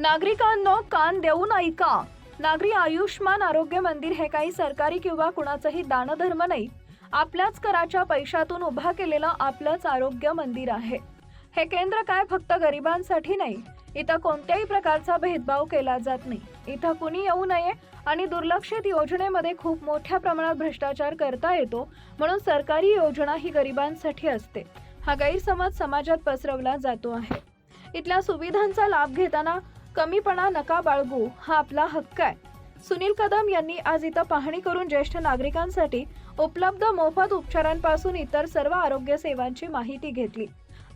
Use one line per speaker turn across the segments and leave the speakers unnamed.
नागरिकांनो कान देऊन ऐका नागरी आयुष्मान आरोग्य मंदिर हे काही सरकारी किंवा कुणाचंही दानधर्म नाही. आपल्याच कराच्या पैशातून उभा केलेलं आपलंच आरोग्य मंदिर आहे. हे केंद्र काय फक्त गरिबांसाठी नाही इथं कोणत्याही प्रकारचा भेदभाव केला जात नाही. इथं कुणी येऊ नये आणि दुर्लक्षित योजनेमध्ये खूप मोठ्या प्रमाणात भ्रष्टाचार करता येतो म्हणून सरकारी योजना ही गरिबांसाठी असते. हा गैरसमज समाजात पसरवला जातो आहे. इथल्या सुविधांचा लाभ घेताना कमीपणा नका बाळगू हा आपला हक्क आहे. सुनील कदम यांनी आज इथं पाहणी करून ज्येष्ठ नागरिकांसाठी उपलब्ध मोफत उपचारांपासून इतर सर्व आरोग्य सेवांची माहिती घेतली.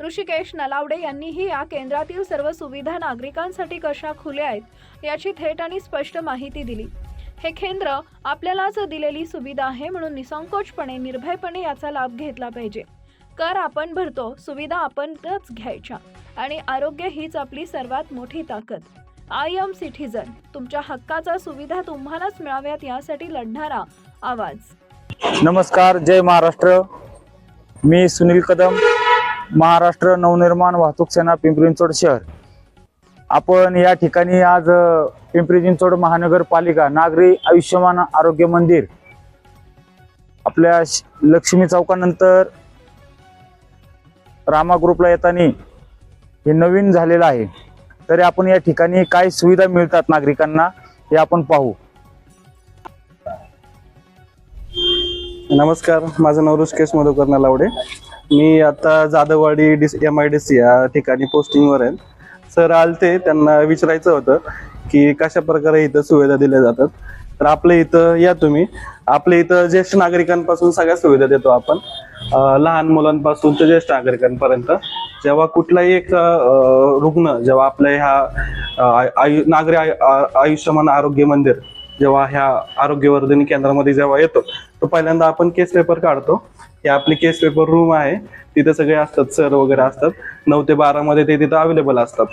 ऋषिकेश नलावडे यांनीही या केंद्रातील सर्व सुविधा नागरिकांसाठी कशा खुल्या आहेत याची थेट आणि स्पष्ट माहिती दिली. हे केंद्र आपल्यालाच दिलेली सुविधा आहे म्हणून निसंकोचपणे निर्भयपणे याचा लाभ घेतला पाहिजे. कर आपण भरतो सुविधा आपणच घ्यायच्या. आणि आरोग्य हीच आपली सर्वात मोठी ताकद. आय एम सिटीजन तुमच्या हक्काचा सुविधा तुम्हालाच मिळाव्यात यासाठी लढणारा आवाज.
नमस्कार जय महाराष्ट्र. मी सुनील कदम महाराष्ट्र नवनिर्माण वाहतूक सेना पिंपरी चिंचवड शहर. आपण या ठिकाणी आज पिंपरी चिंचवड महानगरपालिका नागरी आयुष्यमान आरोग्य मंदिर आपल्या श- लक्ष्मी चौकानंतर रामा ग्रुपला येताना हे नवीन झालेलं आहे. तरी आपण या ठिकाणी काय सुविधा मिळतात नागरिकांना हे आपण पाहू.
नमस्कार माझं नाव ऋषिकेश मधुकरना लावडे मी आता Jadhavwadi M I D C या ठिकाणी पोस्टिंगवर आहे. सर आलते त्यांना विचारायचं होतं की कशा प्रकारे इथं सुविधा दिल्या जातात. तर आपल्या इथं या तुम्ही. आपल्या इथं ज्येष्ठ नागरिकांपासून सगळ्या सुविधा देतो आपण. लहान मुलांपासून ते ज्येष्ठ नागरिकांपर्यंत जेव्हा कुठलाही एक रुग्ण जेव्हा आपल्या ह्या आयु नागरी आयुष्यमान आरोग्य मंदिर जेव्हा ह्या आरोग्यवर्धिनी केंद्रामध्ये जेव्हा येतो तर पहिल्यांदा आपण केस पेपर काढतो. ही आपली केस पेपर रूम आहे. तिथे सगळे असतात सर वगैरे असतात. नऊ ते बारा मध्ये ते तिथं अवेलेबल असतात.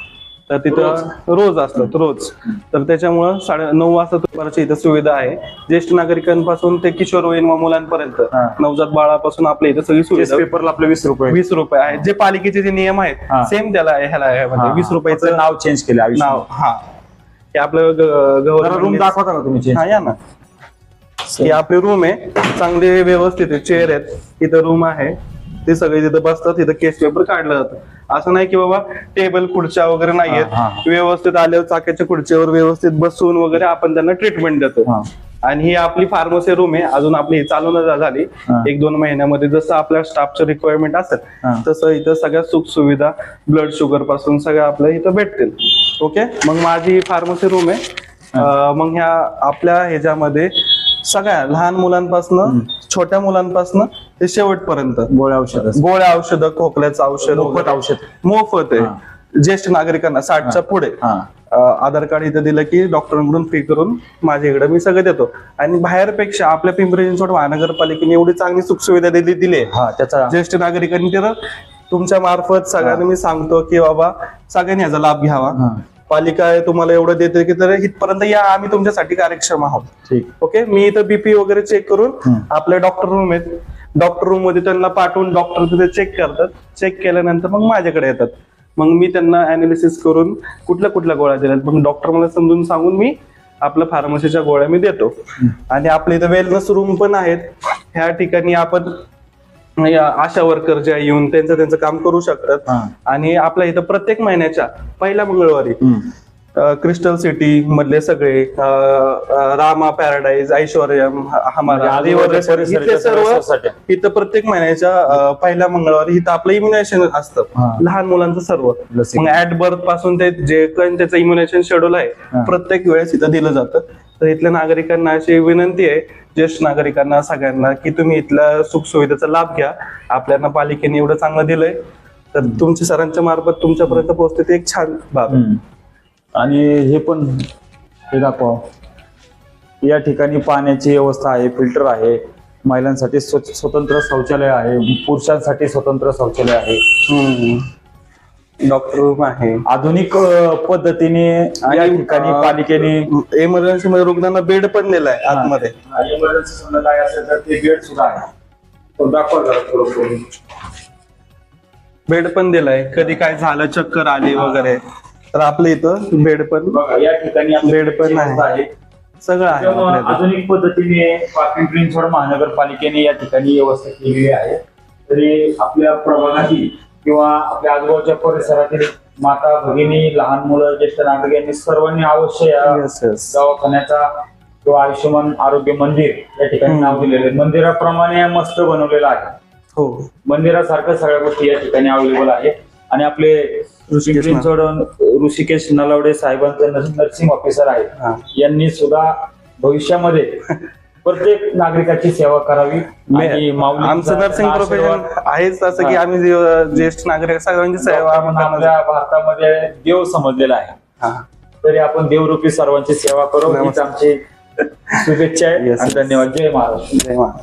तर तिथं रोज. असतात रोज. तर त्याच्यामुळं साडे नऊ वाजता दुपारची इथं सुविधा आहे. ज्येष्ठ नागरिकांपासून ते किशोरवयीन व मुलांपर्यंत. नवजात बाळापासून आपल्या इथं सगळी सुविधा
पेपरला आपले वीस रुपये.
वीस रुपये आहेत. जे पालिकेचे जे नियम. आहेत सेम त्याला आहे, ह्याला आहे म्हणजे वीस रुपयाचं
नाव चेंज केले.
नाव हा. हे आपलं
रूम दाखवता का तुम्ही?
हा या ना. ही आपली रूम आहे. चांगले व्यवस्थित आहे चेअर आहेत. इथं रूम आहे. ते सगळे तिथं बसतात तिथं केस पेपर काढलं जातं. असं नाही की बाबा टेबल खुर्च्या वगैरे नाहीयेत. व्यवस्थित आल्यावर चाकाच्या खुर्चीवर व्यवस्थित बसून वगैरे आपण त्यांना ट्रीटमेंट देतो. आणि ही आपली फार्मसी रूम आहे. अजून आपली चालू न झाली. एक दोन महिन्यामध्ये जसं आपल्या स्टाफचं रिक्वायरमेंट. असेल तसं इथं सगळ्या सुख सुविधा ब्लड शुगरपासून सगळ्या आपल्या इथं भेटतील. ओके मग माझी फार्मसी रूम आहे. मग ह्या आपल्या ह्याच्यामध्ये सगळ्या लहान मुलांपासनं छोट्या मुलांपासनं ते शेवटपर्यंत.
गोळ्या औषध.
गोळ्या औषधं खोकल्याचं औषध
मोफत. औषध.
मोफत आहे. ज्येष्ठ नागरिकांना साठच्या पुढे. आधार कार्ड इथं दिलं की डॉक्टरांकडून फी करून माझ्या इकडे मी सगळं देतो. आणि बाहेरपेक्षा आपल्या पिंपरी चिंचवड महानगरपालिकेने एवढी चांगली सुखसुविधा दिली दिली
त्याचा
ज्येष्ठ नागरिकांनी तर तुमच्या मार्फत सगळ्यांना मी सांगतो की बाबा सगळ्यांनी याचा लाभ घ्यावा. पालिका आहे तुम्हाला एवढं देते की तर इथपर्यंत या आम्ही तुमच्यासाठी कार्यक्षम आहोत.
ठीक.
ओके? मी इथं बीपी वगैरे चेक करून. आपले डॉक्टर रूम आहेत. डॉक्टर रूममध्ये त्यांना पाठवून डॉक्टर तिथे चेक करतात. चेक केल्यानंतर मग माझ्याकडे येतात. मग मी त्यांना अनालिसिस करून कुठल्या कुठल्या गोळ्या दिल्यात मग डॉक्टर मला समजून सांगून मी आपल्या फार्मसीच्या गोळ्या मी देतो. आणि आपल्या इथं वेलनेस रूम पण आहेत. ह्या ठिकाणी आपण आशा वर्कर ज्या येऊन त्यांचं त्यांचं काम करू शकतात
हा
आणि आपल्या इथं प्रत्येक महिन्याच्या पहिल्या मंगळवारी क्रिस्टल सिटी मधले सगळे रामा पॅराडाईज ऐश्वर्यम ह- हमारा
म्हणजे परिसराच्या
सर्व. इथं प्रत्येक महिन्याच्या पहिल्या मंगळवारी इथं आपलं इम्युनेशन असतं
हा.
लहान मुलांचं सर्व. मग ऍट बर्थपासून ते जे काही त्याचं इम्युनेशन शेड्यूल आहे
हा.
प्रत्येक वेळेस इथं दिलं जातं तर इथल्या नागरिकांना अशी विनंती आहे ज्येष्ठ नागरिकांना सगळ्यांना की तुम्ही इथल्या सुख सुविधेचा लाभ घ्या. आपल्याला पालिकेने एवढं चांगलं दिलंय. तर तुमच्या सरांच्या मार्फत तुमच्यापर्यंत पोहोचते ते एक छान बाब आहे.
हम्म. आणि हे पण हे दाखवा. या ठिकाणी पाण्याची व्यवस्था आहे फिल्टर आहे. महिलांसाठी स्वतंत्र शौचालय आहे. पुरुषांसाठी स्वतंत्र शौचालय आहे.
डॉक्टर रूम आहे.
आधुनिक अ, पद्धतीने या ठिकाणी पालिकेने
इमर्जन्सी मध्ये रुग्णांना बेड पण दिलाय आतमध्ये.
आणि emergency समजा काय असेल तर ते बेड सुद्धा आहे. तो दाखवा जरा थोडं खोलून.
बेड पण दिलाय. कधी काय झालं चक्कर आली वगैरे तर आपल्या इथं बेड पण
बघा या ठिकाणी आपली
बेड पण आहे. सगळं आहे
एकदम
आपल्या इथं.
आधुनिक पद्धतीने महानगरपालिकेने या ठिकाणी व्यवस्था केलेली आहे. तरी आपल्या प्रभागातील किंवा आपल्या आजूबाजूच्या परिसरातील माता भगिनी लहान मुलं ज्येष्ठ नागरिक यांनी सर्वांनी अवश्य या
Yes, yes.
दवाखान्याचा किंवा आयुष्यमान आरोग्य मंदिर या ठिकाणी. नाव दिलेलं आहे मंदिराप्रमाणे मस्त बनवलेलं आहे
हो
मंदिरासारखं सगळ्या गोष्टी या ठिकाणी अवेलेबल आहे आणि आपले
ऋषिकेश
पिंपरी चिंचवड ऋषिकेश नलावडे साहेबांचे नर्सिंग ऑफिसर आहेत
हा.
यांनी सुद्धा भविष्यामध्ये प्रत्येक नागरिकाची सेवा करावी आणि
आमचं नर्सिंग प्रोफेशन आहेच असं की आम्ही जे- ज्येष्ठ नागरिक सगळ्यांची सेवा आम्ही करणार
आपल्या भारतामध्ये देव समजलेला आहे
हा.
तरी आपण देवरूपी सर्वांची सेवा करू हीच. आमची शुभेच्छा आहे
Yes,
आणि
yes.
धन्यवाद जय महाराष्ट्र
जय महाराज